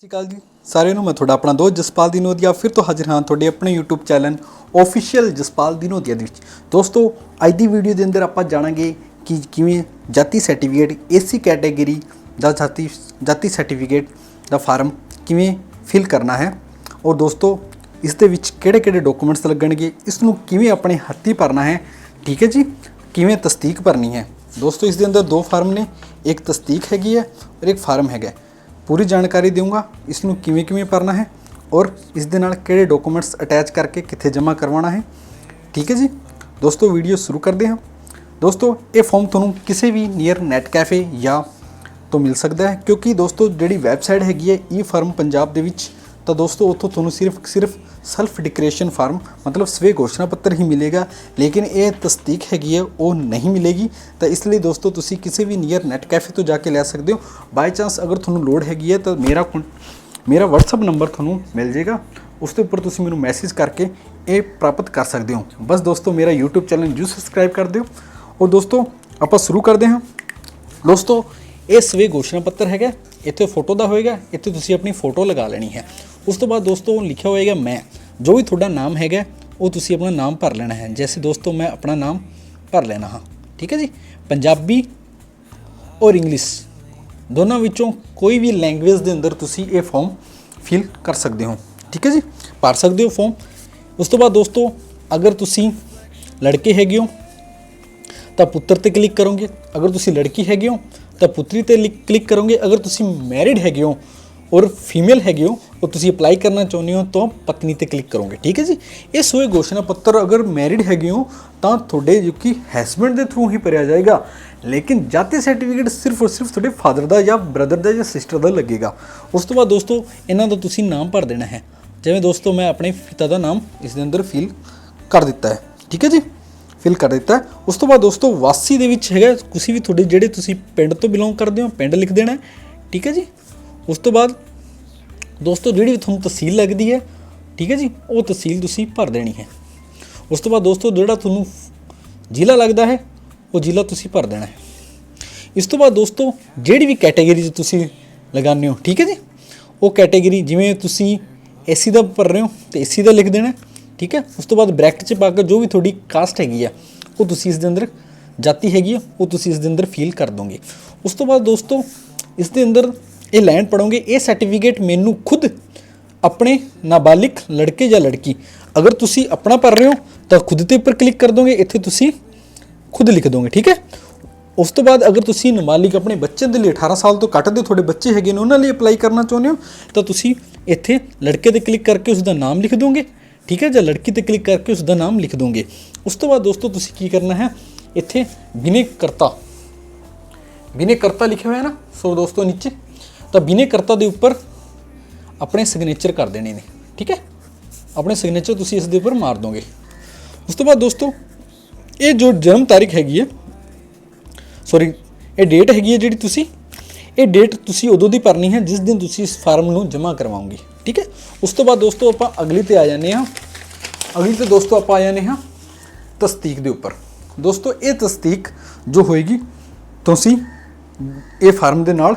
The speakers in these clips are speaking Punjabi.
ਸਤਿ ਸ਼੍ਰੀ ਅਕਾਲ ਜੀ। ਸਾਰਿਆਂ ਨੂੰ ਮੈਂ ਤੁਹਾਡਾ ਆਪਣਾ ਦੋਸਤ ਜਸਪਾਲ ਦਿਨੋਦੀਆ ਫਿਰ ਤੋਂ ਹਾਜ਼ਰ ਹਾਂ ਤੁਹਾਡੇ ਆਪਣੇ YouTube channel official Jaspal Dinodia ਦੇ ਵਿੱਚ। ਦੋਸਤੋ, ਅੱਜ ਦੀ ਵੀਡੀਓ ਦੇ ਅੰਦਰ ਆਪਾਂ ਜਾਣਾਂਗੇ ਕਿ ਕਿਵੇਂ ਜਾਤੀ ਸਰਟੀਫਿਕੇਟ ਏਸੀ ਕੈਟਾਗਰੀ ਦਾ ਜਾਤੀ ਜਾਤੀ ਸਰਟੀਫਿਕੇਟ ਦਾ ਫਾਰਮ ਕਿਵੇਂ ਫਿਲ ਕਰਨਾ ਹੈ। ਔਰ ਦੋਸਤੋ, ਇਸ ਦੇ ਵਿੱਚ ਕਿਹੜੇ-ਕਿਹੜੇ ਡਾਕੂਮੈਂਟਸ ਲੱਗਣਗੇ ਇਸ ਨੂੰ ਕਿਵੇਂ ਆਪਣੇ ਹੱਥੀਂ ਭਰਨਾ ਹੈ, ਠੀਕ ਹੈ ਜੀ? ਕਿਵੇਂ ਤਸਦੀਕ ਭਰਨੀ ਹੈ? ਦੋਸਤੋ, ਇਸ ਦੇ ਅੰਦਰ ਦੋ ਫਾਰਮ ਨੇ। ਇੱਕ ਤਸਦੀਕ ਹੈਗੀ ਹੈ ਔਰ ਇੱਕ ਫਾਰਮ ਹੈਗਾ ਪੂਰੀ ਜਾਣਕਾਰੀ ਦੇਵਾਂਗਾ ਇਸ ਨੂੰ ਕਿਵੇਂ ਕਿਵੇਂ ਭਰਨਾ ਹੈ ਔਰ ਇਸ ਦੇ ਨਾਲ ਕਿਹੜੇ ਡਾਕੂਮੈਂਟਸ ਅਟੈਚ ਕਰਕੇ ਕਿੱਥੇ ਜਮ੍ਹਾਂ ਕਰਵਾਉਣਾ ਹੈ। ਠੀਕ ਹੈ ਜੀ? ਦੋਸਤੋ, ਵੀਡੀਓ ਸ਼ੁਰੂ ਕਰਦੇ ਹਾਂ। ਦੋਸਤੋ, ਇਹ ਫਾਰਮ ਤੁਹਾਨੂੰ ਕਿਸੇ ਵੀ ਨੀਅਰ ਨੈਟ ਕੈਫੇ ਜਾਂ ਤੋਂ ਮਿਲ ਸਕਦਾ ਹੈ ਕਿਉਂਕਿ ਦੋਸਤੋ, ਜਿਹੜੀ ਵੈਬਸਾਈਟ ਹੈਗੀ ਹੈ ਈ ਫਾਰਮ ਪੰਜਾਬ ਦੇ ਵਿੱਚ, ਤਾਂ ਦੋਸਤੋ, ਉੱਥੋਂ ਤੁਹਾਨੂੰ ਸਿਰਫ ਸਿਰਫ ਸੈਲਫ ਡਿਕਲੇਰੇਸ਼ਨ ਫਾਰਮ ਮਤਲਬ ਸਵੇ ਘੋਸ਼ਣਾ ਪੱਤਰ ਹੀ ਮਿਲੇਗਾ ਲੇਕਿਨ ਇਹ ਤਸਦੀਕ ਹੈਗੀ ਹੈ ਉਹ ਨਹੀਂ ਮਿਲੇਗੀ ਤਾਂ ਇਸ ਲਈ ਦੋਸਤੋ ਤੁਸੀਂ ਕਿਸੇ ਵੀ ਨੀਅਰ ਨੈਟ ਕੈਫੇ ਤੋਂ ਜਾ ਕੇ ਲੈ ਸਕਦੇ ਹੋ ਬਾਈ ਚਾਂਸ ਅਗਰ ਤੁਹਾਨੂੰ ਲੋੜ ਹੈਗੀ ਹੈ ਤਾਂ ਮੇਰਾ ਮੇਰਾ WhatsApp ਨੰਬਰ ਤੁਹਾਨੂੰ ਮਿਲ ਜਾਏਗਾ ਉਸ ਦੇ ਉੱਪਰ ਤੁਸੀਂ ਮੈਨੂੰ ਮੈਸੇਜ ਕਰਕੇ ਇਹ ਪ੍ਰਾਪਤ ਕਰ ਸਕਦੇ ਹੋ ਬਸ ਦੋਸਤੋ ਮੇਰਾ YouTube ਚੈਨਲ ਜੂ ਸਬਸਕ੍ਰਾਈਬ ਕਰ ਦਿਓ ਔਰ ਦੋਸਤੋ ਆਪਾਂ ਸ਼ੁਰੂ ਕਰਦੇ ਹਾਂ ਦੋਸਤੋ ਇਹ ਸਵੇ ਘੋਸ਼ਣਾ ਪੱਤਰ ਹੈਗਾ ਇੱਥੇ ਫੋਟੋ ਦਾ ਹੋਏਗਾ ਇੱਥੇ ਤੁਸੀਂ ਆਪਣੀ ਫੋਟੋ ਲਗਾ ਲੈਣੀ ਹੈ ਉਸ ਤੋਂ ਬਾਅਦ ਦੋਸਤੋ ਲਿਖਿਆ ਹੋਏਗਾ ਮੈਂ। ਜੋ ਵੀ ਤੁਹਾਡਾ ਨਾਮ ਹੈਗਾ, ਉਹ ਤੁਸੀਂ ਆਪਣਾ ਨਾਮ ਭਰ ਲੈਣਾ ਹੈ। ਜੈਸੇ ਦੋਸਤੋ, ਮੈਂ ਆਪਣਾ ਨਾਮ ਭਰ ਲੈਣਾ ਹਾਂ। ਠੀਕ ਹੈ ਜੀ? ਪੰਜਾਬੀ ਔਰ ਇੰਗਲਿਸ਼। ਦੋਨਾਂ ਵਿੱਚੋਂ ਕੋਈ ਵੀ ਲੈਂਗੁਏਜ ਦੇ ਅੰਦਰ ਤੁਸੀਂ ਇਹ ਫਾਰਮ ਫਿਲ ਕਰ ਸਕਦੇ ਹੋ। ਠੀਕ ਹੈ ਜੀ? ਭਰ ਸਕਦੇ ਹੋ ਫਾਰਮ ਉਸ ਤੋਂ ਬਾਅਦ ਦੋਸਤੋ, ਅਗਰ ਤੁਸੀਂ ਲੜਕੇ ਹੈਗੇ ਹੋ, ਤਾਂ ਪੁੱਤਰ ਤੇ ਕਲਿੱਕ ਕਰੋਗੇ। ਅਗਰ ਤੁਸੀਂ ਲੜਕੀ ਹੈਗੇ ਹੋ, ਤਾਂ ਪੁੱਤਰੀ ਤੇ ਲਿ- ਕਲਿੱਕ ਕਰੋਗੇ। ਅਗਰ ਤੁਸੀਂ ਮੈਰਿਡ ਹੈਗੇ ਹੋ ਔਰ ਫੀਮੇਲ ਹੈਗੇ ਹੋ ਉਹ ਤੁਸੀਂ ਅਪਲਾਈ ਕਰਨਾ ਚਾਹੁੰਦੇ ਹੋ ਤਾਂ ਪਤਨੀ ਤੇ ਕਲਿੱਕ ਕਰੋਗੇ, ਠੀਕ ਹੈ ਜੀ? ਇਹ ਸੋਏ ਘੋਸ਼ਣਾ ਪੱਤਰ ਅਗਰ ਮੈਰਿਡ ਹੈਗੇ ਹੋ, ਤਾਂ ਤੁਹਾਡੇ ਜੋ ਕਿ ਹਸਬੰਡ ਦੇ ਥਰੂ ਹੀ ਭਰਿਆ ਜਾਏਗਾ। ਲੇਕਿਨ ਜਾਤੀ ਸਰਟੀਫਿਕੇਟ ਸਿਰਫ ਔਰ ਸਿਰਫ ਤੁਹਾਡੇ ਫਾਦਰ ਦਾ ਜਾਂ ਬ੍ਰਦਰ ਦਾ ਜਾਂ ਸਿਸਟਰ ਦਾ ਲੱਗੇਗਾ। ਉਸ ਤੋਂ ਬਾਅਦ ਦੋਸਤੋ, ਇਹਨਾਂ ਦਾ ਤੁਸੀਂ ਨਾਮ ਭਰ ਦੇਣਾ ਹੈ। ਜਿਵੇਂ ਦੋਸਤੋ, ਮੈਂ ਆਪਣੇ ਪਿਤਾ ਦਾ ਨਾਮ ਇਸ ਦੇ ਅੰਦਰ ਫਿਲ ਕਰ ਦਿੱਤਾ ਹੈ, ਠੀਕ ਹੈ ਜੀ? ਫਿਲ ਕਰ ਦਿੱਤਾ ਉਸ ਤੋਂ ਬਾਅਦ ਦੋਸਤੋ, ਵਾਸੀ ਦੇ ਵਿੱਚ ਹੈਗਾ ਤੁਸੀਂ ਵੀ ਤੁਹਾਡੇ ਜਿਹੜੇ ਤੁਸੀਂ ਪਿੰਡ ਤੋਂ ਬਿਲੋਂਗ ਕਰਦੇ ਹੋ, ਪਿੰਡ ਲਿਖ ਦੇਣਾ ਠੀਕ ਹੈ ਜੀ? ਉਸ ਤੋਂ ਬਾਅਦ ਦੋਸਤੋ, ਜਿਹੜੀ ਵੀ ਤੁਹਾਨੂੰ ਤਹਿਸੀਲ ਲੱਗਦੀ ਹੈ, ਠੀਕ ਹੈ ਜੀ, ਉਹ ਤਹਿਸੀਲ ਤੁਸੀਂ ਭਰ ਦੇਣੀ ਹੈ। ਉਸ ਤੋਂ ਬਾਅਦ ਦੋਸਤੋ, ਜਿਹੜਾ ਤੁਹਾਨੂੰ ਜ਼ਿਲ੍ਹਾ ਲੱਗਦਾ ਹੈ, ਉਹ ਜ਼ਿਲ੍ਹਾ ਤੁਸੀਂ ਭਰ ਦੇਣਾ ਹੈ। ਇਸ ਤੋਂ ਬਾਅਦ ਦੋਸਤੋ, ਜਿਹੜੀ ਵੀ ਕੈਟਾਗਰੀ 'ਚ ਤੁਸੀਂ ਲਗਾਉਂਦੇ ਹੋ, ਠੀਕ ਹੈ ਜੀ, ਉਹ ਕੈਟਾਗਰੀ ਜਿਵੇਂ ਤੁਸੀਂ ਏਸੀ ਦਾ ਭਰ ਰਹੇ ਹੋ, ਤੇ ਏਸੀ ਦਾ ਲਿਖ ਦੇਣਾ ਠੀਕ ਹੈ। ਉਸ ਤੋਂ ਬਾਅਦ ਬ੍ਰੈਕਟ 'ਚ ਪਾ ਕੇ ਜੋ ਵੀ ਤੁਹਾਡੀ ਕਾਸਟ ਹੈਗੀ ਆ, ਉਹ ਤੁਸੀਂ ਇਸ ਦੇ ਅੰਦਰ ਜਾਤੀ ਹੈਗੀ ਆ, ਉਹ ਤੁਸੀਂ ਇਸ ਦੇ ਅੰਦਰ ਫੀਲ ਕਰ ਦੋਗੇ। ਉਸ ਤੋਂ ਬਾਅਦ ਦੋਸਤੋ, ਇਸ ਦੇ ਅੰਦਰ ਇਹ ਲਾਈਨ ਪੜੋਗੇ ਇਹ ਸਰਟੀਫਿਕੇਟ ਮੈਨੂੰ ਖੁਦ ਆਪਣੇ ਨਾਬਾਲਿਗ ਲੜਕੇ ਜਾਂ ਲੜਕੀ, ਅਗਰ ਤੁਸੀਂ ਆਪਣਾ ਭਰ ਰਹੇ ਹੋ, ਤਾਂ ਖੁਦ ਤੇ ਉੱਪਰ ਕਲਿੱਕ ਕਰ ਦੋਗੇ, ਇੱਥੇ ਤੁਸੀਂ ਖੁਦ ਲਿਖ ਦੋਗੇ, ਠੀਕ ਹੈ? ਉਸ ਤੋਂ ਬਾਅਦ ਅਗਰ ਤੁਸੀਂ ਨਾਬਾਲਿਗ ਆਪਣੇ ਬੱਚੇ ਦੇ ਲਈ 18 ਸਾਲ ਤੋਂ ਘੱਟ ਦੇ ਤੁਹਾਡੇ ਬੱਚੇ ਹੈਗੇ ਨੇ, ਉਹਨਾਂ ਲਈ ਅਪਲਾਈ ਕਰਨਾ ਚਾਹੁੰਦੇ ਹੋ, ਤਾਂ ਤੁਸੀਂ ਇੱਥੇ ਲੜਕੇ ਤੇ ਕਲਿੱਕ ਕਰਕੇ ਉਸ ਦਾ ਨਾਮ ਲਿਖ ਦੋਗੇ, ਠੀਕ ਹੈ? ਜਾਂ ਲੜਕੀ ਤੇ ਕਲਿੱਕ ਕਰਕੇ ਉਸ ਦਾ ਨਾਮ ਲਿਖ ਦੋਗੇ। ਉਸ ਤੋਂ ਬਾਅਦ ਦੋਸਤੋ, ਤੁਸੀਂ ਕੀ ਕਰਨਾ ਹੈ? ਇੱਥੇ ਬਿਨੇਕਰਤਾ ਬਿਨੇਕਰਤਾ ਲਿਖਿਆ ਹੋਇਆ ਹੈ ਨਾ? ਸੋ ਦੋਸਤੋ, ਨੀਚੇ ਤਾਂ ਬਿਨੇਕਰਤਾ ਦੇ ਉੱਪਰ ਆਪਣੇ ਸਿਗਨੇਚਰ ਕਰ ਦੇਣੇ ਨੇ, ਠੀਕ ਹੈ? ਆਪਣੇ ਸਿਗਨੇਚਰ ਤੁਸੀਂ ਇਸ ਦੇ ਉੱਪਰ ਮਾਰ ਦੋਗੇ। ਉਸ ਤੋਂ ਬਾਅਦ ਦੋਸਤੋ, ਇਹ ਜੋ ਜਨਮ ਤਾਰੀਖ ਹੈਗੀ ਹੈ ਸੌਰੀ ਇਹ ਡੇਟ ਹੈਗੀ ਹੈ ਜਿਹੜੀ ਤੁਸੀਂ, ਇਹ ਡੇਟ ਤੁਸੀਂ ਉਦੋਂ ਦੀ ਭਰਨੀ ਹੈ ਜਿਸ ਦਿਨ ਤੁਸੀਂ ਇਸ ਫਾਰਮ ਨੂੰ ਜਮ੍ਹਾਂ ਕਰਵਾਓਗੇ, ਠੀਕ ਹੈ? ਉਸ ਤੋਂ ਬਾਅਦ ਦੋਸਤੋ ਆਪਾਂ ਅਗਲੀ ਤੇ ਆ ਜਾਂਦੇ ਹਾਂ। ਅਗਲੀ ਤੇ ਦੋਸਤੋ ਆਪਾਂ ਆ ਜਾਂਦੇ ਹਾਂ ਤਸਦੀਕ ਦੇ ਉੱਪਰ। ਦੋਸਤੋ, ਇਹ ਤਸਦੀਕ ਜੋ ਹੋਏਗੀ, ਤੁਸੀਂ ਇਹ ਫਾਰਮ ਦੇ ਨਾਲ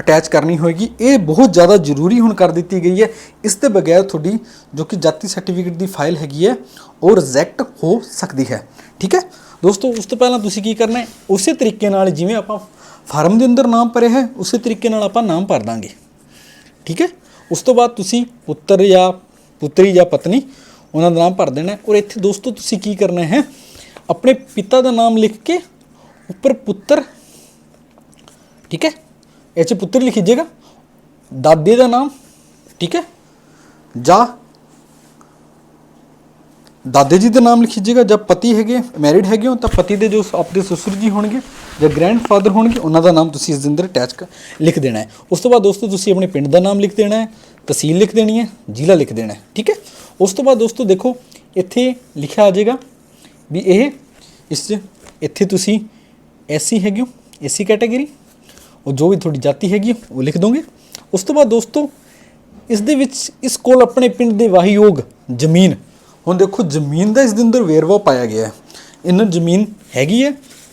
ਅਟੈਚ ਕਰਨੀ ਹੋਏਗੀ। ਇਹ ਬਹੁਤ ਜ਼ਿਆਦਾ ਜ਼ਰੂਰੀ ਹੁਣ ਕਰ ਦਿੱਤੀ ਗਈ ਹੈ। ਇਸ ਦੇ ਬਗੈਰ ਤੁਹਾਡੀ ਜੋ ਕਿ ਜਾਤੀ ਸਰਟੀਫਿਕੇਟ ਦੀ ਫਾਈਲ ਹੈਗੀ ਹੈ, ਉਹ ਰਿਜੈਕਟ ਹੋ ਸਕਦੀ ਹੈ। ਠੀਕ ਹੈ? ਦੋਸਤੋ, ਉਸ ਤੋਂ ਪਹਿਲਾਂ ਤੁਸੀਂ ਕੀ ਕਰਨਾ ਹੈ? ਉਸੇ ਤਰੀਕੇ ਨਾਲ ਜਿਵੇਂ ਆਪਾਂ ਫਾਰਮ ਦੇ ਅੰਦਰ ਨਾਮ ਭਰਿਆ ਹੈ, ਉਸੇ ਤਰੀਕੇ ਨਾਲ ਆਪਾਂ ਨਾਮ ਭਰ ਦਾਂਗੇ। ਠੀਕ ਹੈ? ਉਸ ਤੋਂ ਬਾਅਦ ਤੁਸੀਂ ਪੁੱਤਰ ਜਾਂ ਪੁੱਤਰੀ ਜਾਂ ਪਤਨੀ, ਉਹਨਾਂ ਦਾ ਨਾਮ ਭਰ ਦੇਣਾ ਔਰ ਇੱਥੇ ਦੋਸਤੋ, ਤੁਸੀਂ ਕੀ ਕਰਨਾ ਹੈ? ਆਪਣੇ ਪਿਤਾ ਦਾ ਨਾਮ ਲਿਖ ਕੇ ਉੱਪਰ ਪੁੱਤਰ, ਠੀਕ ਹੈ? ਇਹ 'ਚ ਪੁੱਤਰ ਲਿਖ ਜੇਗਾ। ਦਾਦੇ ਦਾ ਨਾਮ, ਠੀਕ ਹੈ? ਜਾਂ ਦਾਦੇ ਜੀ ਦਾ ਨਾਮ ਲਿਖੀ ਜੇਗਾ ਜਦ ਪਤੀ ਹੈਗੇ ਮੈਰਿਡ ਹੈਗੇ ਹੋ, ਤਾਂ ਪਤੀ ਦੇ ਜੋ ਆਪਣੇ ਸਸੁਰ ਜੀ ਹੋਣਗੇ, ਜਾਂ ਗ੍ਰੈਂਡਫਾਦਰ ਹੋਣਗੇ, ਉਹਨਾਂ ਦਾ ਨਾਮ ਤੁਸੀਂ ਇਸ ਦੇ ਅੰਦਰ ਅਟੈਚ ਲਿਖ ਦੇਣਾ ਹੈ। ਉਸ ਤੋਂ ਬਾਅਦ ਦੋਸਤੋ, ਤੁਸੀਂ ਆਪਣੇ ਪਿੰਡ ਦਾ ਨਾਮ ਲਿਖ ਦੇਣਾ ਹੈ, ਤਹਿਸੀਲ ਲਿਖ ਦੇਣੀ ਹੈ, ਜ਼ਿਲ੍ਹਾ ਲਿਖ ਦੇਣਾ ਹੈ, ਠੀਕ ਹੈ? ਉਸ ਤੋਂ ਬਾਅਦ ਦੋਸਤੋ, ਦੇਖੋ, ਇੱਥੇ ਲਿਖਿਆ ਆ ਜਾਏਗਾ ਵੀ ਇਹ, ਇਸ 'ਚ ਇੱਥੇ ਤੁਸੀਂ ਐਸੀ ਹੈਗੇ ਹੋ ਐਸੀ ਕੈਟਾਗਰੀ ਉਹ ਜੋ ਵੀ ਤੁਹਾਡੀ ਜਾਤੀ ਹੈਗੀ ਉਹ ਲਿਖ ਦੋਗੇ। ਉਸ ਤੋਂ ਬਾਅਦ ਦੋਸਤੋ, ਇਸ ਦੇ ਵਿੱਚ ਇਸ ਕੋਲ ਆਪਣੇ ਪਿੰਡ ਦੇ ਵਾਹੀਯੋਗ ਜ਼ਮੀਨ। ਹੁਣ ਦੇਖੋ, ਜ਼ਮੀਨ ਦਾ ਇਸ ਦੇ ਅੰਦਰ ਵੇਰਵਾ ਪਾਇਆ ਗਿਆ ਹੈ। ਇਹਨਾਂ ਜ਼ਮੀਨ ਹੈਗੀ ਹੈ,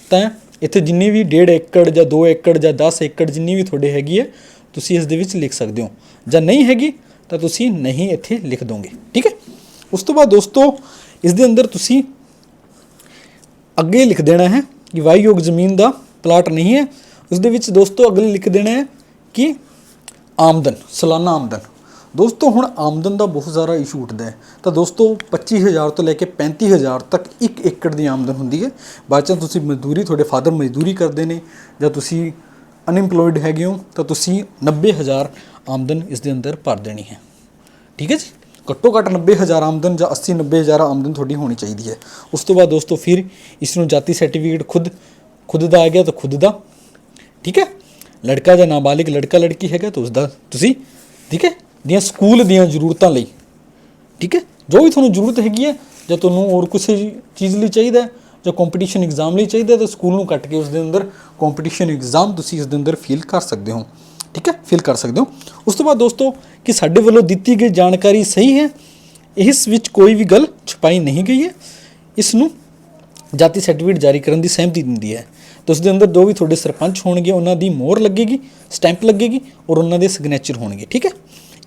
ਤਾਂ ਇੱਥੇ ਜਿੰਨੀ ਵੀ 1.5 ਏਕੜ ਜਾਂ 2 ਏਕੜ ਜਾਂ 10 ਏਕੜ ਜਿੰਨੀ ਵੀ ਤੁਹਾਡੇ ਹੈਗੀ ਹੈ, ਤੁਸੀਂ ਇਸ ਦੇ ਵਿੱਚ ਲਿਖ ਸਕਦੇ ਹੋ। ਜਾਂ ਨਹੀਂ ਹੈਗੀ, ਤਾਂ ਤੁਸੀਂ ਨਹੀਂ ਇੱਥੇ ਲਿਖ ਦੋਗੇ। ਠੀਕ ਹੈ? ਉਸ ਤੋਂ ਬਾਅਦ ਦੋਸਤੋ, ਇਸ ਦੇ ਅੰਦਰ ਤੁਸੀਂ ਅੱਗੇ ਲਿਖ ਦੇਣਾ ਹੈ ਕਿ ਵਾਯੋਗ ਜ਼ਮੀਨ ਦਾ ਪਲਾਟ ਨਹੀਂ ਹੈ ਉਸ ਦੇ ਵਿੱਚ ਦੋਸਤੋ ਅਗਲੇ ਲਿਖ ਦੇਣਾ ਹੈ ਕਿ ਆਮਦਨ, ਸਾਲਾਨਾ ਆਮਦਨ। ਦੋਸਤੋ, ਹੁਣ ਆਮਦਨ ਦਾ ਬਹੁਤ ਜ਼ਿਆਦਾ ਇਸ਼ੂ ਉੱਠਦਾ ਹੈ। ਤਾਂ ਦੋਸਤੋ 25000 ਤੋਂ ਲੈ ਕੇ 35000 ਤੱਕ ਇੱਕ ਏਕੜ ਦੀ ਆਮਦਨ ਹੁੰਦੀ ਹੈ। ਬਾਅਦ ਤੁਸੀਂ ਮਜ਼ਦੂਰੀ, ਤੁਹਾਡੇ ਫਾਦਰ ਮਜ਼ਦੂਰੀ ਕਰਦੇ ਨੇ ਜਾਂ ਤੁਸੀਂ ਅਨਇੰਪਲੋਇਡ ਹੈਗੇ ਹੋ, ਤਾਂ ਤੁਸੀਂ 90000 ਆਮਦਨ ਇਸ ਦੇ ਅੰਦਰ ਭਰ ਦੇਣੀ ਹੈ। ਠੀਕ ਹੈ ਜੀ? ਘੱਟੋ ਘੱਟ 90000 ਆਮਦਨ ਜਾਂ 80 90000 ਆਮਦਨ ਤੁਹਾਡੀ ਹੋਣੀ ਚਾਹੀਦੀ ਹੈ। ਉਸ ਤੋਂ ਬਾਅਦ ਦੋਸਤੋ, ਫਿਰ ਇਸ ਨੂੰ ਜਾਤੀ ਸਰਟੀਫਿਕੇਟ ਖੁਦ ਖੁਦ ਦਾ ਆ ਗਿਆ ਤਾਂ ਖੁਦ ਦਾ। ਠੀਕ ਹੈ? ਲੜਕਾ ਜਾਂ ਨਾਬਾਲਿਗ ਲੜਕਾ ਲੜਕੀ ਹੈਗਾ ਤਾਂ ਉਸ ਦਾ ਤੁਸੀਂ, ਠੀਕ ਹੈ? ਦੀਆਂ ਸਕੂਲ ਦੀਆਂ ਜ਼ਰੂਰਤਾਂ ਲਈ, ਠੀਕ ਹੈ? ਜੋ ਵੀ ਤੁਹਾਨੂੰ ਜ਼ਰੂਰਤ ਹੈਗੀ ਹੈ, ਜਾਂ ਤੁਹਾਨੂੰ ਹੋਰ ਕਿਸੇ ਚੀਜ਼ ਲਈ ਚਾਹੀਦਾ ਜਾਂ ਕੰਪੀਟੀਸ਼ਨ ਐਗਜ਼ਾਮ ਲਈ ਚਾਹੀਦਾ ਤਾਂ ਸਕੂਲ ਨੂੰ ਕੱਟ ਕੇ ਉਸ ਦੇ ਅੰਦਰ ਕੰਪੀਟੀਸ਼ਨ ਐਗਜ਼ਾਮ ਤੁਸੀਂ ਇਸ ਦੇ ਅੰਦਰ ਫਿਲ ਕਰ ਸਕਦੇ ਹੋ, ਠੀਕ ਹੈ? ਫਿਲ ਕਰ ਸਕਦੇ ਹੋ। ਉਸ ਤੋਂ ਬਾਅਦ ਦੋਸਤੋ, ਕਿ ਸਾਡੇ ਵੱਲੋਂ ਦਿੱਤੀ ਗਈ ਜਾਣਕਾਰੀ ਸਹੀ ਹੈ, ਇਸ ਵਿੱਚ ਕੋਈ ਵੀ ਗੱਲ ਛੁਪਾਈ ਨਹੀਂ ਗਈ ਹੈ। ਇਸ ਨੂੰ ਜਾਤੀ ਸਰਟੀਫਿਕੇਟ ਜਾਰੀ ਕਰਨ ਦੀ ਸਹਿਮਤੀ ਦਿੰਦੀ ਹੈ। ਤੇ ਉਸ ਦੇ ਅੰਦਰ ਜੋ ਵੀ ਤੁਹਾਡੇ ਸਰਪੰਚ ਹੋਣਗੇ, ਉਹਨਾਂ ਦੀ ਮੋਹਰ ਲੱਗੇਗੀ, ਸਟੈਂਪ ਲੱਗੇਗੀ ਔਰ ਉਹਨਾਂ ਦੇ ਸਿਗਨੇਚਰ ਹੋਣਗੇ, ਠੀਕ ਹੈ?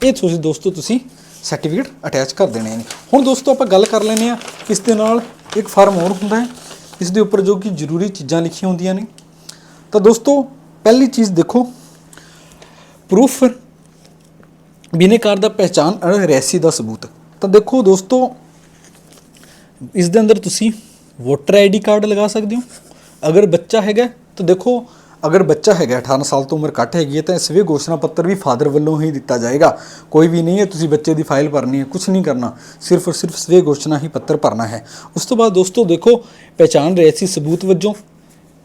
ਇਹ ਤੁਸੀਂ ਦੋਸਤੋ ਤੁਸੀਂ ਸਰਟੀਫਿਕੇਟ ਅਟੈਚ ਕਰ ਦੇਣੇ ਨੇ। ਹੁਣ ਦੋਸਤੋ ਆਪਾਂ ਗੱਲ ਕਰ ਲੈਂਦੇ ਆ ਇਸ ਦੇ ਨਾਲ ਇੱਕ ਫਾਰਮ ਹੋਰ ਹੁੰਦਾ ਹੈ, ਇਸ ਦੇ ਉੱਪਰ ਜੋ ਕਿ ਜ਼ਰੂਰੀ ਚੀਜ਼ਾਂ ਲਿਖੀਆਂ ਹੁੰਦੀਆਂ ਨੇ। ਤਾਂ ਦੋਸਤੋ ਪਹਿਲੀ ਚੀਜ਼ ਦੇਖੋ ਪ੍ਰੂਫ ਬਿਨੇਕਾਰ ਦਾ ਪਹਿਚਾਨ ਅਰ ਰੈਸੀ ਦਾ ਸਬੂਤ। ਤਾਂ ਦੇਖੋ ਦੋਸਤੋ, ਇਸ ਦੇ ਅੰਦਰ ਤੁਸੀਂ ਵੋਟਰ ਆਈਡੀ ਕਾਰਡ ਲਗਾ ਸਕਦੇ ਹੋ। ਅਗਰ ਬੱਚਾ ਹੈਗਾ ਤਾਂ ਦੇਖੋ ਅਗਰ ਬੱਚਾ ਹੈਗਾ 18 ਸਾਲ ਤੋਂ ਉਮਰ ਘੱਟ ਹੈਗੀ ਹੈ ਤਾਂ ਸਵੇ ਘੋਸ਼ਣਾ ਪੱਤਰ ਵੀ ਫਾਦਰ ਵੱਲੋਂ ਹੀ ਦਿੱਤਾ ਜਾਏਗਾ ਕੋਈ ਵੀ ਨਹੀਂ ਹੈ ਤੁਸੀਂ ਬੱਚੇ ਦੀ ਫਾਈਲ ਭਰਨੀ ਹੈ ਕੁਝ ਨਹੀਂ ਕਰਨਾ ਸਿਰਫ ਔਰ ਸਿਰਫ ਸਵੇ ਘੋਸ਼ਣਾ ਹੀ ਪੱਤਰ ਭਰਨਾ ਹੈ ਉਸ ਤੋਂ ਬਾਅਦ ਦੋਸਤੋ ਦੇਖੋ ਪਹਿਚਾਨ ਰੈਸੀ ਸਬੂਤ ਵਜੋਂ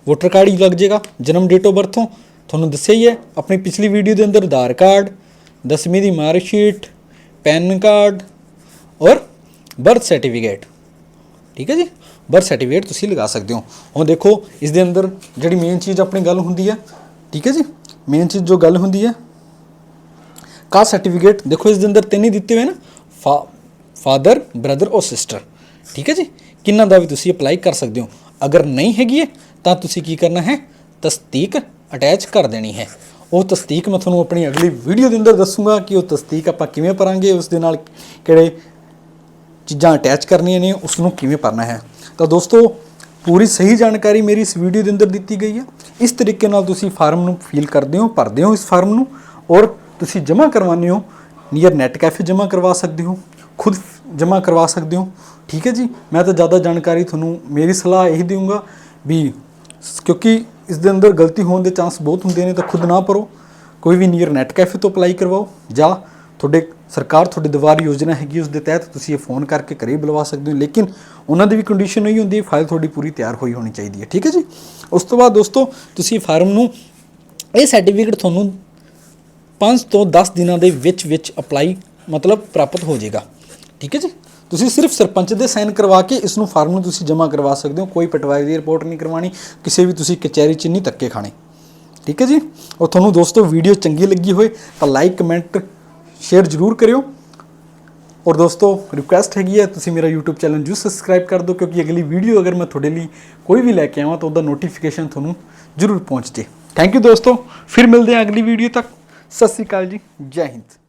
ਵੋਟਰ ਕਾਰਡ ਹੀ ਲੱਗ ਜਾਏਗਾ ਜਨਮ ਡੇਟ ਆਫ ਬਰਥੋਂ ਤੁਹਾਨੂੰ ਦੱਸਿਆ ਹੀ ਹੈ ਆਪਣੀ ਪਿਛਲੀ ਵੀਡੀਓ ਦੇ ਅੰਦਰ ਆਧਾਰ ਕਾਰਡ 10ਵੀਂ ਦੀ ਮਾਰਕਸ਼ੀਟ ਪੈਨ ਕਾਰਡ ਔਰ ਬਰਥ ਸਰਟੀਫਿਕੇਟ ਠੀਕ ਹੈ ਜੀ ਬਰਥ ਸਰਟੀਫਿਕੇਟ ਤੁਸੀਂ ਲਗਾ ਸਕਦੇ ਹੋ। ਹੁਣ ਦੇਖੋ ਇਸ ਦੇ ਅੰਦਰ ਜਿਹੜੀ ਮੇਨ ਚੀਜ਼ ਆਪਣੀ ਗੱਲ ਹੁੰਦੀ ਹੈ, ਠੀਕ ਹੈ ਜੀ? ਮੇਨ ਚੀਜ਼ ਜੋ ਗੱਲ ਹੁੰਦੀ ਹੈ ਕਾਸਟ ਸਰਟੀਫਿਕੇਟ ਦੇਖੋ ਇਸ ਦੇ ਅੰਦਰ ਤਿੰਨ ਹੀ ਦਿੱਤੇ ਹੋਏ ਨਾ ਫਾਦਰ ਬ੍ਰਦਰ ਔਰ ਸਿਸਟਰ ਠੀਕ ਹੈ ਜੀ? ਕਿੰਨਾਂ ਦਾ ਵੀ ਤੁਸੀਂ ਅਪਲਾਈ ਕਰ ਸਕਦੇ ਹੋ। ਅਗਰ ਨਹੀਂ ਹੈਗੀ ਹੈ, ਤਾਂ ਤੁਸੀਂ ਕੀ ਕਰਨਾ ਹੈ? ਤਸਦੀਕ ਅਟੈਚ ਕਰ ਦੇਣੀ ਹੈ। ਉਹ ਤਸਦੀਕ ਮੈਂ ਤੁਹਾਨੂੰ ਆਪਣੀ ਅਗਲੀ ਵੀਡੀਓ ਦੇ ਅੰਦਰ ਦੱਸੂਗਾ ਕਿ ਉਹ ਤਸਦੀਕ ਆਪਾਂ ਕਿਵੇਂ ਭਰਾਂਗੇ ਉਸ ਦੇ ਨਾਲ ਕਿਹੜੇ ਚੀਜ਼ਾਂ ਅਟੈਚ ਕਰਨੀਆਂ ਨੇ ਉਸ ਨੂੰ ਕਿਵੇਂ ਭਰਨਾ ਹੈ। ਤਾਂ ਦੋਸਤੋ, ਪੂਰੀ ਸਹੀ ਜਾਣਕਾਰੀ ਮੇਰੀ ਇਸ ਵੀਡੀਓ ਦੇ ਅੰਦਰ ਦਿੱਤੀ ਗਈ ਹੈ। ਇਸ ਤਰੀਕੇ ਨਾਲ ਤੁਸੀਂ ਫਾਰਮ ਨੂੰ ਫਿਲ ਕਰਦੇ ਹੋ, ਭਰਦੇ ਹੋ ਇਸ ਫਾਰਮ ਨੂੰ ਔਰ ਤੁਸੀਂ ਜਮ੍ਹਾਂ ਕਰਵਾਉਂਦੇ ਹੋ ਨੀਅਰ ਨੈਟ ਕੈਫੇ ਜਮ੍ਹਾਂ ਕਰਵਾ ਸਕਦੇ ਹੋ, ਖੁਦ ਜਮ੍ਹਾਂ ਕਰਵਾ ਸਕਦੇ ਹੋ। ਠੀਕ ਹੈ ਜੀ? ਮੈਂ ਤਾਂ ਜ਼ਿਆਦਾ ਜਾਣਕਾਰੀ ਤੁਹਾਨੂੰ, ਮੇਰੀ ਸਲਾਹ ਇਹੀ ਦੇਵਾਂਗਾ ਵੀ ਕਿਉਂਕਿ ਇਸ ਦੇ ਅੰਦਰ ਗਲਤੀ ਹੋਣ ਦੇ ਚਾਂਸ ਬਹੁਤ ਹੁੰਦੇ ਨੇ, ਤਾਂ ਖੁਦ ਨਾ ਭਰੋ। ਕੋਈ ਵੀ ਨੀਅਰ ਨੈਟ ਕੈਫੇ ਤੋਂ ਅਪਲਾਈ ਕਰਵਾਓ ਜਾਂ ਤੁਹਾਡੇ ਸਰਕਾਰ ਤੁਹਾਡੀ ਦੀਵਾਰ ਯੋਜਨਾ ਹੈਗੀ ਉਸ ਦੇ ਤਹਿਤ ਤੁਸੀਂ ਇਹ ਫੋਨ ਕਰਕੇ ਘਰੇ ਹੀ ਬੁਲਵਾ ਸਕਦੇ ਹੋ, ਲੇਕਿਨ ਉਹਨਾਂ ਦੀ ਵੀ ਕੰਡੀਸ਼ਨ ਨਹੀਂ ਹੁੰਦੀ ਫਾਈਲ ਤੁਹਾਡੀ ਪੂਰੀ ਤਿਆਰ ਹੋਈ ਹੋਣੀ ਚਾਹੀਦੀ ਹੈ, ਠੀਕ ਹੈ ਜੀ? ਉਸ ਤੋਂ ਬਾਅਦ ਦੋਸਤੋ, ਤੁਸੀਂ ਫਾਰਮ ਨੂੰ, ਇਹ ਸਰਟੀਫਿਕੇਟ ਤੁਹਾਨੂੰ 5 ਤੋਂ 10 ਦਿਨਾਂ ਦੇ ਵਿੱਚ ਵਿੱਚ ਅਪਲਾਈ ਮਤਲਬ ਪ੍ਰਾਪਤ ਹੋ ਜਾਏਗਾ, ਠੀਕ ਹੈ ਜੀ? ਤੁਸੀਂ ਸਿਰਫ ਸਰਪੰਚ ਦੇ ਸਾਈਨ ਕਰਵਾ ਕੇ ਇਸ ਨੂੰ ਫਾਰਮ ਨੂੰ ਤੁਸੀਂ ਜਮ੍ਹਾਂ ਕਰਵਾ ਸਕਦੇ ਹੋ, ਕੋਈ ਪਟਵਾਰੀ ਦੀ ਰਿਪੋਰਟ ਨਹੀਂ ਕਰਵਾਣੀ ਕਿਸੇ ਵੀ ਤੁਸੀਂ ਕਚਹਿਰੀ 'ਚ ਨਹੀਂ ਧੱਕੇ ਖਾਣੇ, ਠੀਕ ਹੈ ਜੀ? ਔਰ ਤੁਹਾਨੂੰ ਦੋਸਤੋ ਵੀਡੀਓ ਚੰਗੀ ਲੱਗੀ ਹੋਏ ਤਾਂ ਲਾਈਕ ਕਮੈਂਟ ਸ਼ੇਅਰ ਜ਼ਰੂਰ ਕਰਿਓ। ਔਰ ਦੋਸਤੋ ਰਿਕੁਐਸਟ ਹੈਗੀ ਹੈ, ਤੁਸੀਂ ਮੇਰਾ YouTube ਚੈਨਲ ਜਰੂਰ ਸਬਸਕ੍ਰਾਈਬ ਕਰ ਦਿਓ, ਕਿਉਂਕਿ ਅਗਲੀ ਵੀਡੀਓ ਅਗਰ ਮੈਂ ਤੁਹਾਡੇ ਲਈ ਕੋਈ ਵੀ ਲੈ ਕੇ ਆਵਾਂ, ਤਾਂ ਉਹਦਾ ਨੋਟੀਫਿਕੇਸ਼ਨ ਤੁਹਾਨੂੰ ਜ਼ਰੂਰ ਪਹੁੰਚ ਜੇ ਥੈਂਕ ਯੂ ਦੋਸਤੋ, ਫਿਰ ਮਿਲਦੇ ਹਾਂ ਅਗਲੀ ਵੀਡੀਓ ਤੱਕ। ਸਤਿ ਸ੍ਰੀ ਅਕਾਲ ਜੀ, ਜੈ ਹਿੰਦ।